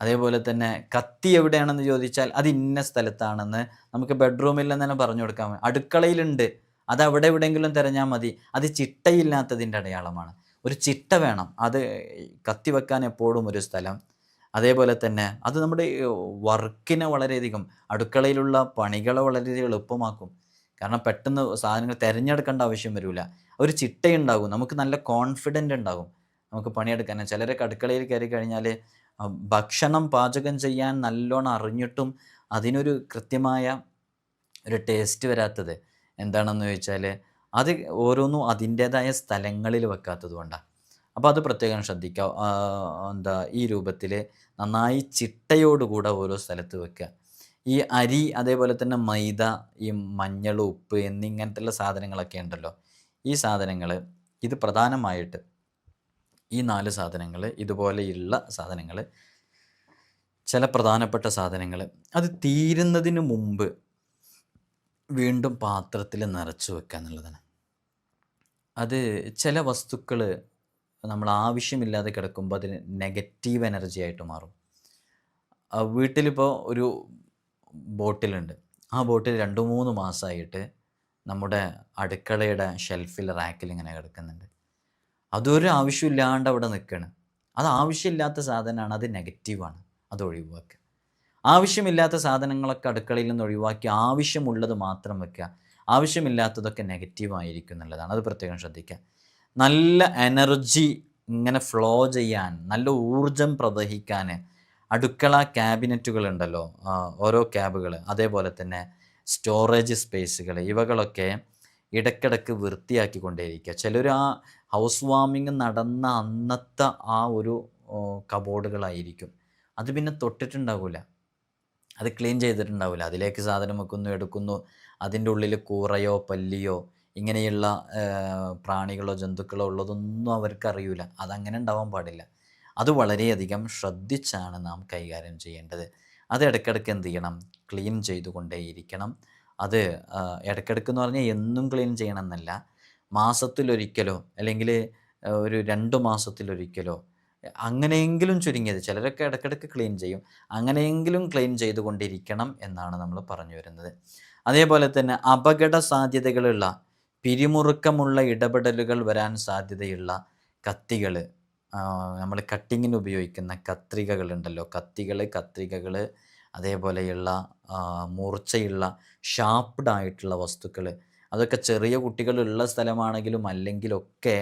അതേപോലെ തന്നെ കത്തി എവിടെയാണെന്ന് ചോദിച്ചാൽ അത് ഇന്ന സ്ഥലത്താണെന്ന് നമുക്ക് ബെഡ്റൂമിൽ നിന്ന് തന്നെ പറഞ്ഞു കൊടുക്കാൻ അടുക്കളയിലുണ്ട്. അത് അവിടെ എവിടെയെങ്കിലും തിരഞ്ഞാൽ മതി. അത് ചിട്ടയില്ലാത്തതിന്റെ അടയാളമാണ്. ഒരു ചിട്ട വേണം. അത് കത്തി വെക്കാൻ എപ്പോഴും ഒരു സ്ഥലം. അതേപോലെ തന്നെ അത് നമ്മുടെ വർക്കിനെ വളരെയധികം അടുക്കളയിലുള്ള പണികളെ വളരെയധികം എളുപ്പമാക്കും. കാരണം പെട്ടെന്ന് സാധനങ്ങൾ തിരഞ്ഞെടുക്കേണ്ട ആവശ്യം വരില്ല ഒരു ചിട്ടയുണ്ടാകും. നമുക്ക് നല്ല കോൺഫിഡന്റ് ഉണ്ടാകും. നമുക്ക് പണിയെടുക്കാൻ. ചിലരൊക്കെ അടുക്കളയിൽ കയറി കഴിഞ്ഞാൽ ഭക്ഷണം പാചകം ചെയ്യാൻ നല്ലോണം അറിഞ്ഞിട്ടും അതിനൊരു കൃത്യമായ ഒരു ടേസ്റ്റ് വരാത്തത് എന്താണെന്ന് ചോദിച്ചാൽ അത് ഓരോന്നും അതിന്റേതായ സ്ഥലങ്ങളിൽ വെക്കാത്തത് കൊണ്ടാണ് അപ്പോൾ അത് പ്രത്യേകം ശ്രദ്ധിക്കുക എന്താ ഈ രൂപത്തിൽ നന്നായി ചിട്ടയോടുകൂടെ ഓരോ സ്ഥലത്ത് വെക്കുക ഈ അരി അതേപോലെ തന്നെ മൈദ ഈ മഞ്ഞൾ ഉപ്പ് എന്നിങ്ങനത്തുള്ള സാധനങ്ങളൊക്കെ ഉണ്ടല്ലോ. ഈ സാധനങ്ങൾ ഇത് പ്രധാനമായിട്ട് ഈ നാല് സാധനങ്ങൾ ഇതുപോലെയുള്ള സാധനങ്ങൾ ചില പ്രധാനപ്പെട്ട സാധനങ്ങൾ അത് തീരുന്നതിന് മുമ്പ് വീണ്ടും പാത്രത്തിൽ നിറച്ച് വെക്കുക എന്നുള്ളതാണ് അത് ചില വസ്തുക്കൾ നമ്മൾ ആവശ്യമില്ലാതെ കിടക്കുമ്പോൾ അതിന് നെഗറ്റീവ് എനർജി ആയിട്ട് മാറും. വീട്ടിലിപ്പോൾ ഒരു ബോട്ടിലുണ്ട്. ആ ബോട്ടിൽ രണ്ട് മൂന്ന് മാസമായിട്ട് നമ്മുടെ അടുക്കളയുടെ ഷെൽഫിൽ റാക്കിൽ ഇങ്ങനെ കിടക്കുന്നുണ്ട്. അതൊരു ആവശ്യമില്ലാണ്ട് അവിടെ നിൽക്കുകയാണ് അത് ആവശ്യമില്ലാത്ത സാധനമാണ് അത് നെഗറ്റീവാണ് അത് ഒഴിവാക്കുക. ആവശ്യമില്ലാത്ത സാധനങ്ങളൊക്കെ അടുക്കളയിൽ നിന്ന് ഒഴിവാക്കി ആവശ്യമുള്ളത് മാത്രം വെക്കുക. ആവശ്യമില്ലാത്തതൊക്കെ നെഗറ്റീവായിരിക്കും എന്നുള്ളതാണ്. അത് പ്രത്യേകം ശ്രദ്ധിക്കുക. നല്ല എനർജി ഇങ്ങനെ ഫ്ലോ ചെയ്യാൻ നല്ല ഊർജം പ്രവഹിക്കാൻ അടുക്കള ക്യാബിനറ്റുകൾ ഉണ്ടല്ലോ ഓരോ ക്യാബുകൾ അതേപോലെ തന്നെ സ്റ്റോറേജ് സ്പേസുകൾ ഇവകളൊക്കെ ഇടയ്ക്കിടയ്ക്ക് വൃത്തിയാക്കിക്കൊണ്ടേയിരിക്കുക. ചിലർ ആ ഹൗസ് വാമിങ് നടന്ന അന്നത്തെ ആ ഒരു കബോർഡുകളായിരിക്കും അത് പിന്നെ തൊട്ടിട്ടുണ്ടാവില്ല അത് ക്ലീൻ ചെയ്തിട്ടുണ്ടാവില്ല അതിലേക്ക് സാധനം വെക്കുന്നു എടുക്കുന്നു അതിന്റെ ഉള്ളിൽ കൂറയോ പല്ലിയോ ഇങ്ങനെയുള്ള പ്രാണികളോ ജന്തുക്കളോ ഉള്ളതൊന്നും അവർക്ക് അറിയില്ല അതങ്ങനെ ഉണ്ടാവാൻ പാടില്ല. അത് വളരെയധികം ശ്രദ്ധിച്ചാണ് നാം കൈകാര്യം ചെയ്യേണ്ടത്. അത് ഇടയ്ക്കിടയ്ക്ക് എന്ത് ചെയ്യണം? ക്ലീൻ ചെയ്തുകൊണ്ടേയിരിക്കണം. അത് ഇടയ്ക്കിടയ്ക്ക് എന്ന് പറഞ്ഞാൽ എന്നും ക്ലീൻ ചെയ്യണം എന്നല്ല മാസത്തിലൊരിക്കലോ അല്ലെങ്കിൽ ഒരു രണ്ട് മാസത്തിലൊരിക്കലോ അങ്ങനെയെങ്കിലും ചുരുങ്ങിയത്. ചിലരൊക്കെ ഇടയ്ക്കിടയ്ക്ക് ക്ലീൻ ചെയ്യും. അങ്ങനെയെങ്കിലും ക്ലീൻ ചെയ്തുകൊണ്ടിരിക്കണം എന്നാണ് നമ്മൾ പറഞ്ഞു വരുന്നത്. അതേപോലെ തന്നെ അപകട സാധ്യതകളുള്ള പിരിമുറുക്കമുള്ള ഇടപെടലുകൾ വരാൻ സാധ്യതയുള്ള കത്തികൾ നമ്മൾ കട്ടിങ്ങിന് ഉപയോഗിക്കുന്ന കത്രികകളുണ്ടല്ലോ. കത്തികൾ കത്രികകൾ അതേപോലെയുള്ള മൂർച്ചയുള്ള ഷാർപ്ഡ് ആയിട്ടുള്ള വസ്തുക്കൾ അതൊക്കെ ചെറിയ കുട്ടികളുള്ള സ്ഥലമാണെങ്കിലും അല്ലെങ്കിലൊക്കെ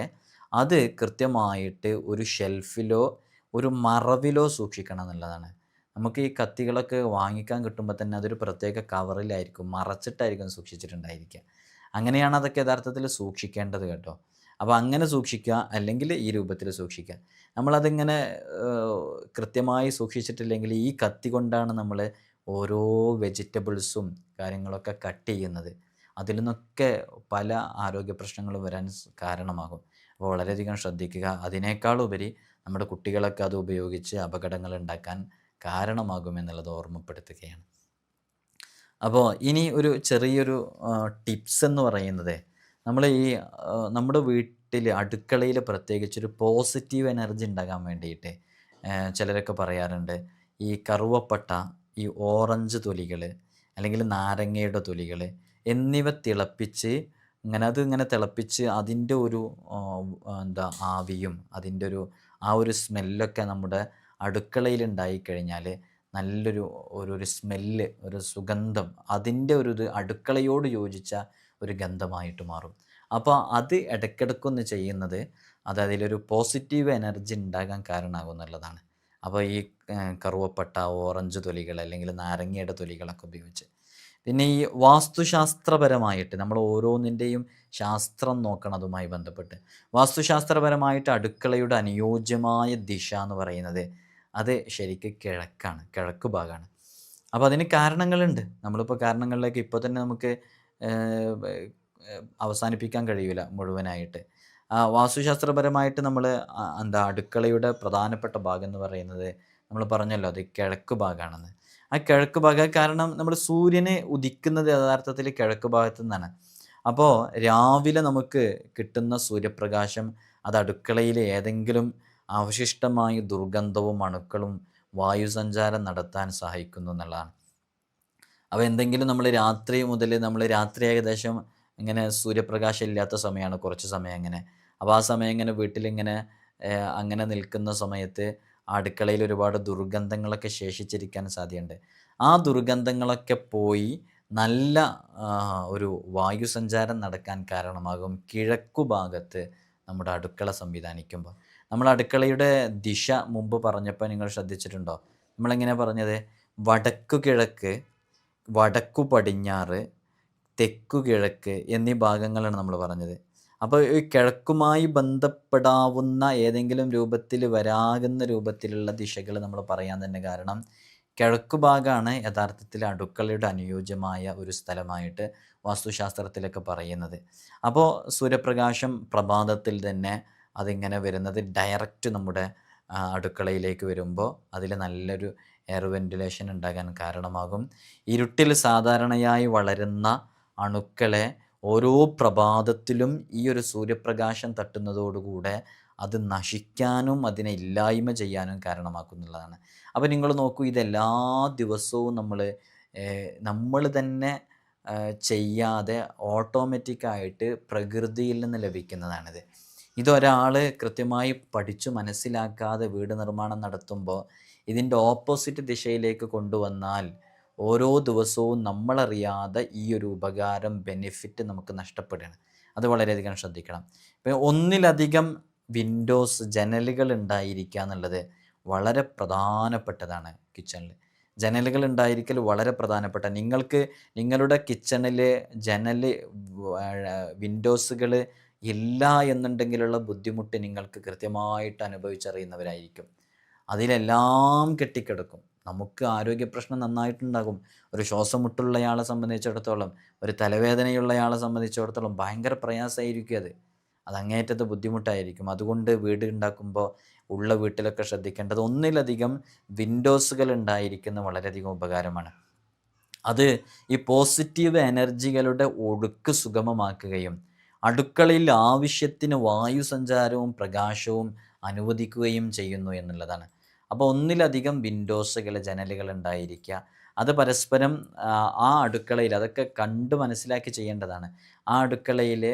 അത് കൃത്യമായിട്ട് ഒരു ഷെൽഫിലോ ഒരു മറവിലോ സൂക്ഷിക്കണം എന്നുള്ളതാണ്. നമുക്ക് ഈ കത്തികളൊക്കെ വാങ്ങിക്കാൻ കിട്ടുമ്പോൾ തന്നെ അതൊരു പ്രത്യേക കവറിലായിരിക്കും മറച്ചിട്ടായിരിക്കും സൂക്ഷിച്ചിട്ടുണ്ടായിരിക്കുക. അങ്ങനെയാണ് അതൊക്കെ യഥാർത്ഥത്തിൽ സൂക്ഷിക്കേണ്ടത് കേട്ടോ. അപ്പോൾ അങ്ങനെ സൂക്ഷിക്കുക അല്ലെങ്കിൽ ഈ രൂപത്തിൽ സൂക്ഷിക്കുക. നമ്മളതിങ്ങനെ കൃത്യമായി സൂക്ഷിച്ചിട്ടില്ലെങ്കിൽ ഈ കത്തി കൊണ്ടാണ് നമ്മൾ ഓരോ വെജിറ്റബിൾസും കാര്യങ്ങളൊക്കെ കട്ട് ചെയ്യുന്നത്. അതിൽ നിന്നൊക്കെ പല ആരോഗ്യ പ്രശ്നങ്ങളും വരാൻ കാരണമാകും. അപ്പോൾ വളരെയധികം ശ്രദ്ധിക്കുക. അതിനേക്കാളുപരി നമ്മുടെ കുട്ടികളൊക്കെ അത് ഉപയോഗിച്ച് അപകടങ്ങൾ ഉണ്ടാക്കാൻ കാരണമാകുമെന്നുള്ളത് ഓർമ്മപ്പെടുത്തുകയാണ്. അപ്പോൾ ഇനി ഒരു ചെറിയൊരു ടിപ്സ് എന്ന് പറയുന്നത് നമ്മൾ ഈ നമ്മുടെ വീട്ടിൽ അടുക്കളയിൽ പ്രത്യേകിച്ചൊരു പോസിറ്റീവ് എനർജി ഉണ്ടാകാൻ വേണ്ടിയിട്ട് ചിലരൊക്കെ പറയാറുണ്ട്. ഈ കറുവപ്പട്ട ഈ ഓറഞ്ച് തൊലികൾ അല്ലെങ്കിൽ നാരങ്ങയുടെ തൊലികൾ എന്നിവ തിളപ്പിച്ച് ഇങ്ങനെ അത് ഇങ്ങനെ തിളപ്പിച്ച് അതിന്റെ ഒരു എന്താ ആവിയും അതിന്റെ ഒരു ആ ഒരു സ്മെല്ലൊക്കെ നമ്മുടെ അടുക്കളയിൽ ഉണ്ടായിക്കഴിഞ്ഞാൽ നല്ലൊരു ഒരു ഒരു സ്മെല്ല് ഒരു സുഗന്ധം അതിന്റെ ഒരു ഇത് അടുക്കളയോട് യോജിച്ച ഒരു ഗന്ധമായിട്ട് മാറും. അപ്പോൾ അത് ഇടയ്ക്കിടയ്ക്കൊന്ന് ചെയ്യുന്നത് അത് അതിലൊരു പോസിറ്റീവ് എനർജി ഉണ്ടാകാൻ കാരണമാകും എന്നുള്ളതാണ്. അപ്പോൾ ഈ കറുവപ്പെട്ട ഓറഞ്ച് തൊലികൾ അല്ലെങ്കിൽ നാരങ്ങയുടെ തൊലികളൊക്കെ ഉപയോഗിച്ച്. പിന്നെ ഈ വാസ്തുശാസ്ത്രപരമായിട്ട് നമ്മൾ ഓരോന്നിന്റെയും ശാസ്ത്രം നോക്കണതുമായി ബന്ധപ്പെട്ട്. വാസ്തുശാസ്ത്രപരമായിട്ട് അടുക്കളയുടെ അനുയോജ്യമായ ദിശ എന്ന് പറയുന്നത് അത് ശരിക്ക് കിഴക്കാണ് കിഴക്ക് ഭാഗമാണ് അപ്പോൾ അതിന് കാരണങ്ങളുണ്ട്. നമ്മളിപ്പോൾ കാരണങ്ങളിലേക്ക് ഇപ്പോൾ തന്നെ നമുക്ക് അവസാനിപ്പിക്കാൻ കഴിയില്ല മുഴുവനായിട്ട്. വാസ്തുശാസ്ത്രപരമായിട്ട് നമ്മൾ എന്താ അടുക്കളയുടെ പ്രധാനപ്പെട്ട ഭാഗം എന്ന് പറയുന്നത് നമ്മൾ പറഞ്ഞല്ലോ അത് കിഴക്ക് ഭാഗമാണെന്ന് ആ കിഴക്ക് ഭാഗം കാരണം നമ്മൾ സൂര്യന് ഉദിക്കുന്നത് യഥാർത്ഥത്തിൽ കിഴക്ക് ഭാഗത്തു നിന്നാണ്. അപ്പോൾ രാവിലെ നമുക്ക് കിട്ടുന്ന സൂര്യപ്രകാശം അത് അടുക്കളയിലെ ഏതെങ്കിലും അവശിഷ്ടമായ ദുർഗന്ധവും അണുക്കളും വായുസഞ്ചാരം നടത്താൻ സഹായിക്കുന്നു എന്നുള്ളതാണ്. അപ്പോൾ എന്തെങ്കിലും നമ്മൾ രാത്രി മുതൽ നമ്മൾ രാത്രി ഏകദേശം ഇങ്ങനെ സൂര്യപ്രകാശം ഇല്ലാത്ത സമയമാണ് കുറച്ച് സമയം അങ്ങനെ അപ്പോൾ ആ സമയം ഇങ്ങനെ വീട്ടിലിങ്ങനെ അങ്ങനെ നിൽക്കുന്ന സമയത്ത് അടുക്കളയിൽ ഒരുപാട് ദുർഗന്ധങ്ങളൊക്കെ ശേഷിച്ചിരിക്കാൻ സാധ്യതയുണ്ട്. ആ ദുർഗന്ധങ്ങളൊക്കെ പോയി നല്ല ഒരു വായുസഞ്ചാരം നടക്കാൻ കാരണമാകും കിഴക്കു ഭാഗത്ത് നമ്മുടെ അടുക്കള സംവിധാനിക്കുമ്പോൾ. നമ്മൾ അടുക്കളയുടെ ദിശ മുമ്പ് പറഞ്ഞപ്പോൾ നിങ്ങൾ ശ്രദ്ധിച്ചിട്ടുണ്ടോ? നമ്മളെങ്ങനെ പറഞ്ഞത്? വടക്കു കിഴക്ക് വടക്കു പടിഞ്ഞാറ് തെക്കു കിഴക്ക് എന്നീ ഭാഗങ്ങളാണ് നമ്മൾ പറഞ്ഞത്. അപ്പോൾ ഈ കിഴക്കുമായി ബന്ധപ്പെടാവുന്ന ഏതെങ്കിലും രൂപത്തിൽ വരാകുന്ന രൂപത്തിലുള്ള ദിശകൾ നമ്മൾ പറയാൻ തന്നെ കാരണം കിഴക്കു ഭാഗമാണ് യഥാർത്ഥത്തിൽ അടുക്കളയുടെ അനുയോജ്യമായ ഒരു സ്ഥലമായിട്ട് വാസ്തുശാസ്ത്രത്തിലൊക്കെ പറയുന്നത്. അപ്പോൾ സൂര്യപ്രകാശം പ്രഭാതത്തിൽ തന്നെ അതിങ്ങനെ വരുന്നത് ഡയറക്റ്റ് നമ്മുടെ അടുക്കളയിലേക്ക് വരുമ്പോൾ അതിൽ നല്ലൊരു എയർ വെന്റിലേഷൻ ഉണ്ടാകാൻ കാരണമാകും. ഇരുട്ടിൽ സാധാരണയായി വളരുന്ന അണുക്കളെ ഓരോ പ്രഭാതത്തിലും ഈ ഒരു സൂര്യപ്രകാശം തട്ടുന്നതോടുകൂടെ അത് നശിക്കാനും അതിനെ ഇല്ലായ്മ ചെയ്യാനും കാരണമാക്കുന്നുള്ളതാണ്. അപ്പോൾ നിങ്ങൾ നോക്കൂ ഇതെല്ലാ ദിവസവും നമ്മൾ നമ്മൾ തന്നെ ചെയ്യാതെ ഓട്ടോമാറ്റിക്കായിട്ട് പ്രകൃതിയിൽ നിന്ന് ലഭിക്കുന്നതാണിത്. ഇതൊരാൾ കൃത്യമായി പഠിച്ചു മനസ്സിലാക്കാതെ വീട് നിർമ്മാണം നടത്തുമ്പോൾ ഇതിന്റെ ഓപ്പോസിറ്റ് ദിശയിലേക്ക് കൊണ്ടുവന്നാൽ ഓരോ ദിവസവും നമ്മളറിയാതെ ഈ ഒരു ഉപകാരം ബെനിഫിറ്റ് നമുക്ക് നഷ്ടപ്പെടുകയാണ്. അത് വളരെയധികം ശ്രദ്ധിക്കണം. ഇപ്പം ഒന്നിലധികം വിൻഡോസ് ജനലുകൾ ഉണ്ടായിരിക്കുക എന്നുള്ളത് വളരെ പ്രധാനപ്പെട്ടതാണ് കിച്ചണിൽ ജനലുകൾ ഉണ്ടായിരിക്കൽ വളരെ പ്രധാനപ്പെട്ട നിങ്ങൾക്ക് നിങ്ങളുടെ കിച്ചണിൽ ജനൽ വിൻഡോസുകൾ ഇല്ല എന്നുണ്ടെങ്കിലുള്ള ബുദ്ധിമുട്ട് നിങ്ങൾക്ക് കൃത്യമായിട്ട് അനുഭവിച്ചറിയുന്നവരായിരിക്കും. അതിലെല്ലാം കെട്ടിക്കിടക്കും. നമുക്ക് ആരോഗ്യ പ്രശ്നം നന്നായിട്ടുണ്ടാകും. ഒരു ശ്വാസം മുട്ടുള്ളയാളെ സംബന്ധിച്ചിടത്തോളം ഒരു തലവേദനയുള്ളയാളെ സംബന്ധിച്ചിടത്തോളം ഭയങ്കര പ്രയാസമായിരിക്കും അത്. അത് അങ്ങേറ്റത്തെ ബുദ്ധിമുട്ടായിരിക്കും. അതുകൊണ്ട് വീട് ഉണ്ടാക്കുമ്പോൾ ഉള്ള വീട്ടിലൊക്കെ ശ്രദ്ധിക്കേണ്ടത് ഒന്നിലധികം വിൻഡോസുകൾ ഉണ്ടായിരിക്കുന്ന വളരെയധികം ഉപകാരമാണ്. അത് ഈ പോസിറ്റീവ് എനർജികളുടെ ഒഴുക്ക് സുഗമമാക്കുകയും അടുക്കളയിൽ ആവശ്യത്തിന് വായു സഞ്ചാരവും പ്രകാശവും അനുവദിക്കുകയും ചെയ്യുന്നു എന്നുള്ളതാണ്. അപ്പോൾ ഒന്നിലധികം വിൻഡോസുകൾ ജനലുകൾ ഉണ്ടായിരിക്കുക. അത് പരസ്പരം ആ, അടുക്കളയിൽ അതൊക്കെ കണ്ട് മനസ്സിലാക്കി ചെയ്യേണ്ടതാണ്. ആ അടുക്കളയിൽ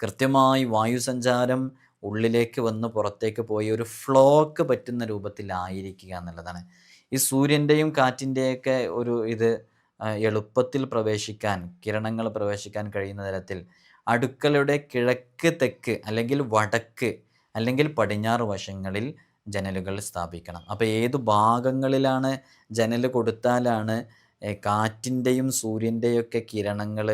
കൃത്യമായി വായു സഞ്ചാരം ഉള്ളിലേക്ക് വന്ന് പുറത്തേക്ക് പോയി ഒരു ഫ്ലോക്ക് പറ്റുന്ന രൂപത്തിലായിരിക്കുക എന്നുള്ളതാണ്. ഈ സൂര്യന്റെയും കാറ്റിന്റെയൊക്കെ ഒരു ഇത് എളുപ്പത്തിൽ പ്രവേശിക്കാൻ കിരണങ്ങൾ പ്രവേശിക്കാൻ കഴിയുന്ന തരത്തിൽ അടുക്കളയുടെ കിഴക്ക് തെക്ക് അല്ലെങ്കിൽ വടക്ക് അല്ലെങ്കിൽ പടിഞ്ഞാറ് വശങ്ങളിൽ ജനലുകൾ സ്ഥാപിക്കണം. അപ്പോൾ ഏത് ഭാഗങ്ങളിലാണ് ജനൽ കൊടുത്താലാണ് കാറ്റിന്റെയും സൂര്യന്റെയൊക്കെ കിരണങ്ങൾ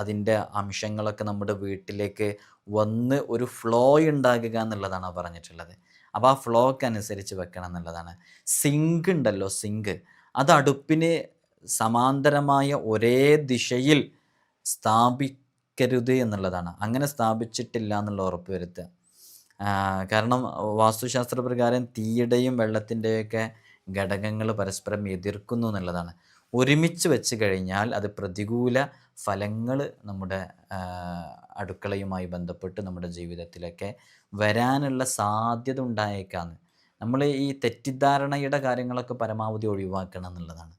അതിന്റെ അംശങ്ങളൊക്കെ നമ്മുടെ വീട്ടിലേക്ക് വന്ന് ഒരു ഫ്ലോ ഉണ്ടാകുക എന്നുള്ളതാണ് പറഞ്ഞിട്ടുള്ളത്. അപ്പോൾ ആ ഫ്ലോക്ക് അനുസരിച്ച് വെക്കണം എന്നുള്ളതാണ്. സിങ്ക് ഉണ്ടല്ലോ സിങ്ക്. അത് അടുപ്പിന് സമാന്തരമായ ഒരേ ദിശയിൽ സ്ഥാപിക്കരുത് എന്നുള്ളതാണ്. അങ്ങനെ സ്ഥാപിച്ചിട്ടില്ല എന്നുള്ള ഉറപ്പ് വരുത്തുക. കാരണം വാസ്തുശാസ്ത്ര പ്രകാരം തീയുടെയും വെള്ളത്തിന്റെയൊക്കെ ഘടകങ്ങൾ പരസ്പരം എതിർക്കുന്നു എന്നുള്ളതാണ്. ഒരുമിച്ച് വെച്ച് കഴിഞ്ഞാൽ അത് പ്രതികൂല ഫലങ്ങൾ നമ്മുടെ അടുക്കളയുമായി ബന്ധപ്പെട്ട് നമ്മുടെ ജീവിതത്തിലൊക്കെ വരാനുള്ള സാധ്യത ഉണ്ടായേക്കാന്ന്. നമ്മൾ ഈ തെറ്റിദ്ധാരണയുടെ കാര്യങ്ങളൊക്കെ പരമാവധി ഒഴിവാക്കണം എന്നുള്ളതാണ്.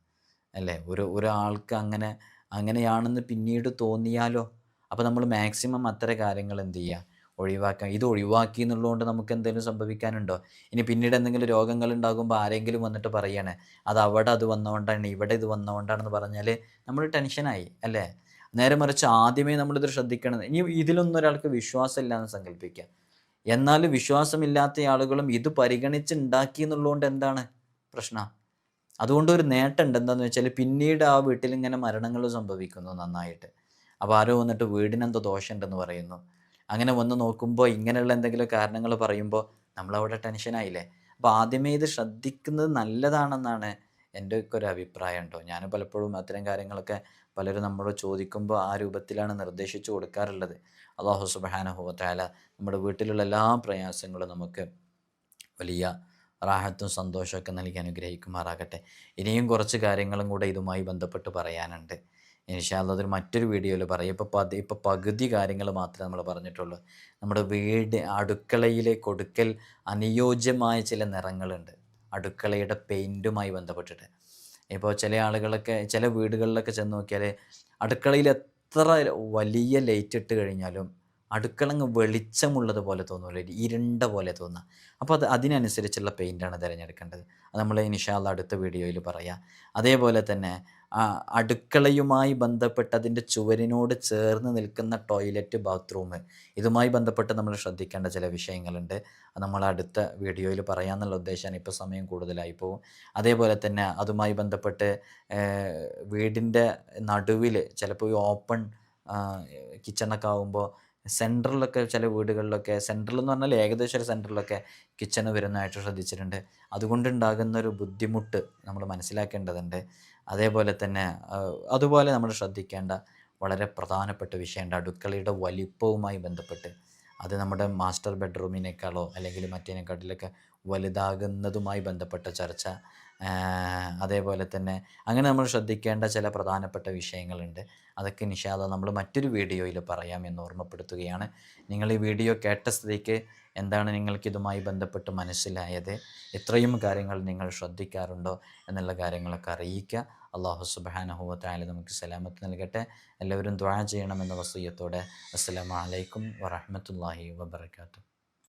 അല്ലേ? ഒരു ഒരാൾക്ക് അങ്ങനെ അങ്ങനെയാണെന്ന് പിന്നീട് തോന്നിയാലോ? അപ്പോൾ നമ്മൾ മാക്സിമം അത്തരം കാര്യങ്ങൾ എന്ത് ചെയ്യുക ഒഴിവാക്കാം ഇത് ഒഴിവാക്കി എന്നുള്ളതുകൊണ്ട് നമുക്ക് എന്തെങ്കിലും സംഭവിക്കാനുണ്ടോ? ഇനി പിന്നീട് എന്തെങ്കിലും രോഗങ്ങൾ ഉണ്ടാകുമ്പോൾ ആരെങ്കിലും വന്നിട്ട് പറയണേ അത് അവിടെ അത് വന്നുകൊണ്ടാണ് ഇവിടെ ഇത് വന്നുകൊണ്ടാണെന്ന് പറഞ്ഞാൽ നമ്മൾ ടെൻഷനായി അല്ലേ? നേരെ മറിച്ച് ആദ്യമേ നമ്മളിത് ശ്രദ്ധിക്കണം ഇനി ഇതിലൊന്നും ഒരാൾക്ക് വിശ്വാസമില്ല എന്ന് സങ്കല്പിക്കുക എന്നാൽ വിശ്വാസമില്ലാത്ത ആളുകളും ഇത് പരിഗണിച്ച് ഉണ്ടാക്കി എന്നുള്ളതുകൊണ്ട് എന്താണ് പ്രശ്നം? അതുകൊണ്ട് ഒരു നേട്ടമുണ്ട് എന്താണെന്ന് വെച്ചാൽ പിന്നീട് ആ വീട്ടിൽ ഇങ്ങനെ മരണങ്ങൾ സംഭവിക്കുന്നു നന്നായിട്ട്. അപ്പോൾ ആരോ വന്നിട്ട് വീടിനെന്തോ ദോഷമുണ്ടെന്ന് പറയുന്നു. അങ്ങനെ വന്ന് നോക്കുമ്പോൾ ഇങ്ങനെയുള്ള എന്തെങ്കിലും കാരണങ്ങൾ പറയുമ്പോൾ നമ്മളവിടെ ടെൻഷനായില്ലേ അപ്പോൾ ആദ്യമേ ഇത് ശ്രദ്ധിക്കുന്നത് നല്ലതാണെന്നാണ് എന്റെ ഒക്കെ ഒരു അഭിപ്രായം ഉണ്ടോ ഞാൻ പലപ്പോഴും അത്തരം കാര്യങ്ങളൊക്കെ പലരും നമ്മളോട് ചോദിക്കുമ്പോൾ ആ രൂപത്തിലാണ് നിർദ്ദേശിച്ചു കൊടുക്കാറുള്ളത്. അള്ളാഹു സുബാനഹുവത്തായ നമ്മുടെ വീട്ടിലുള്ള എല്ലാ പ്രയാസങ്ങളും നമുക്ക് വലിയ റാഹത്തും സന്തോഷമൊക്കെ നൽകി അനുഗ്രഹിക്കുമാറാകട്ടെ. ഇനിയും കുറച്ച് കാര്യങ്ങളും കൂടെ ഇതുമായി ബന്ധപ്പെട്ട് പറയാനുണ്ട്. ഇൻഷാല്ല അതൊരു മറ്റൊരു വീഡിയോയിൽ പറയും. ഇപ്പോൾ പതി ഇപ്പോൾ പകുതി കാര്യങ്ങൾ മാത്രമേ നമ്മൾ പറഞ്ഞിട്ടുള്ളൂ. നമ്മുടെ വീട് അടുക്കളയിലെ കൊടുക്കൽ അനുയോജ്യമായ ചില നിറങ്ങളുണ്ട്. അടുക്കളയുടെ പെയിന്റുമായി ബന്ധപ്പെട്ടിട്ട്. ഇപ്പോൾ ചില ആളുകളൊക്കെ ചില വീടുകളിലൊക്കെ ചെന്ന് നോക്കിയാൽ അടുക്കളയിൽ എത്ര വലിയ ലൈറ്റ് ഇട്ട് കഴിഞ്ഞാലും അടുക്കളങ്ങ് വെളിച്ചമുള്ളത് പോലെ തോന്നുമല്ലോ ഇരുണ്ട പോലെ തോന്നുക അപ്പോൾ അത് അതിനനുസരിച്ചുള്ള പെയിന്റാണ് തിരഞ്ഞെടുക്കേണ്ടത്. അത് നമ്മൾ ഇൻഷാല്ല അടുത്ത വീഡിയോയിൽ പറയാം. അതേപോലെ തന്നെ അടുക്കളയുമായി ബന്ധപ്പെട്ട് അതിന്റെ ചുവരിനോട് ചേർന്ന് നിൽക്കുന്ന ടോയ്ലറ്റ് ബാത്റൂം. ഇതുമായി ബന്ധപ്പെട്ട് നമ്മൾ ശ്രദ്ധിക്കേണ്ട ചില വിഷയങ്ങളുണ്ട്. അത് നമ്മൾ അടുത്ത വീഡിയോയിൽ പറയാമെന്നുള്ള ഉദ്ദേശമാണ്. ഇപ്പോൾ സമയം കൂടുതലായി പോകും. അതേപോലെ തന്നെ അതുമായി ബന്ധപ്പെട്ട് വീടിന്റെ നടുവിൽ ചിലപ്പോൾ ഈ ഓപ്പൺ കിച്ചണൊക്കെ ആകുമ്പോൾ സെന്ററിലൊക്കെ ചില വീടുകളിലൊക്കെ സെന്ററിൽ എന്ന് പറഞ്ഞാൽ ഏകദേശം ഒരു സെന്ററിലൊക്കെ കിച്ചണ് വരുന്നതായിട്ട് ശ്രദ്ധിച്ചിട്ടുണ്ട്. അതുകൊണ്ടുണ്ടാകുന്ന ഒരു ബുദ്ധിമുട്ട് നമ്മൾ മനസ്സിലാക്കേണ്ടതുണ്ട്. അതേപോലെ തന്നെ അതുപോലെ നമ്മൾ ശ്രദ്ധിക്കേണ്ട വളരെ പ്രധാനപ്പെട്ട വിഷയമുണ്ട് അടുക്കളയുടെ വലിപ്പവുമായി ബന്ധപ്പെട്ട് അത് നമ്മുടെ മാസ്റ്റർ ബെഡ്റൂമിനേക്കാളോ അല്ലെങ്കിൽ മറ്റേനേക്കാട്ടിലൊക്കെ വലുതാകുന്നതുമായി ബന്ധപ്പെട്ട ചർച്ച. അതേപോലെ തന്നെ. അങ്ങനെ നമ്മൾ ശ്രദ്ധിക്കേണ്ട ചില പ്രധാനപ്പെട്ട വിഷയങ്ങളുണ്ട്. അതൊക്കെ നിഷാദ നമ്മൾ മറ്റൊരു വീഡിയോയിൽ പറയാം എന്ന് ഓർമ്മപ്പെടുത്തുകയാണ്. നിങ്ങൾ ഈ വീഡിയോ കേട്ട സ്ഥിതിക്ക് എന്താണ് നിങ്ങൾക്ക് ഇതുമായി ബന്ധപ്പെട്ട് മനസ്സിലായത്? ഇത്രയും കാര്യങ്ങൾ നിങ്ങൾ ശ്രദ്ധിക്കാറുണ്ടോ എന്നുള്ള കാര്യങ്ങളൊക്കെ അറിയിക്കുക. അള്ളാഹു സുബാനഹുവത്തായാലും നമുക്ക് സലാമത്ത് നൽകട്ടെ. എല്ലാവരും ദ്വാ ചെയ്യണമെന്ന വസീയത്തോടെ. അസ്സലാമു അലൈക്കും വറഹ്മത്തുള്ളാഹി വബർക്കാത്തു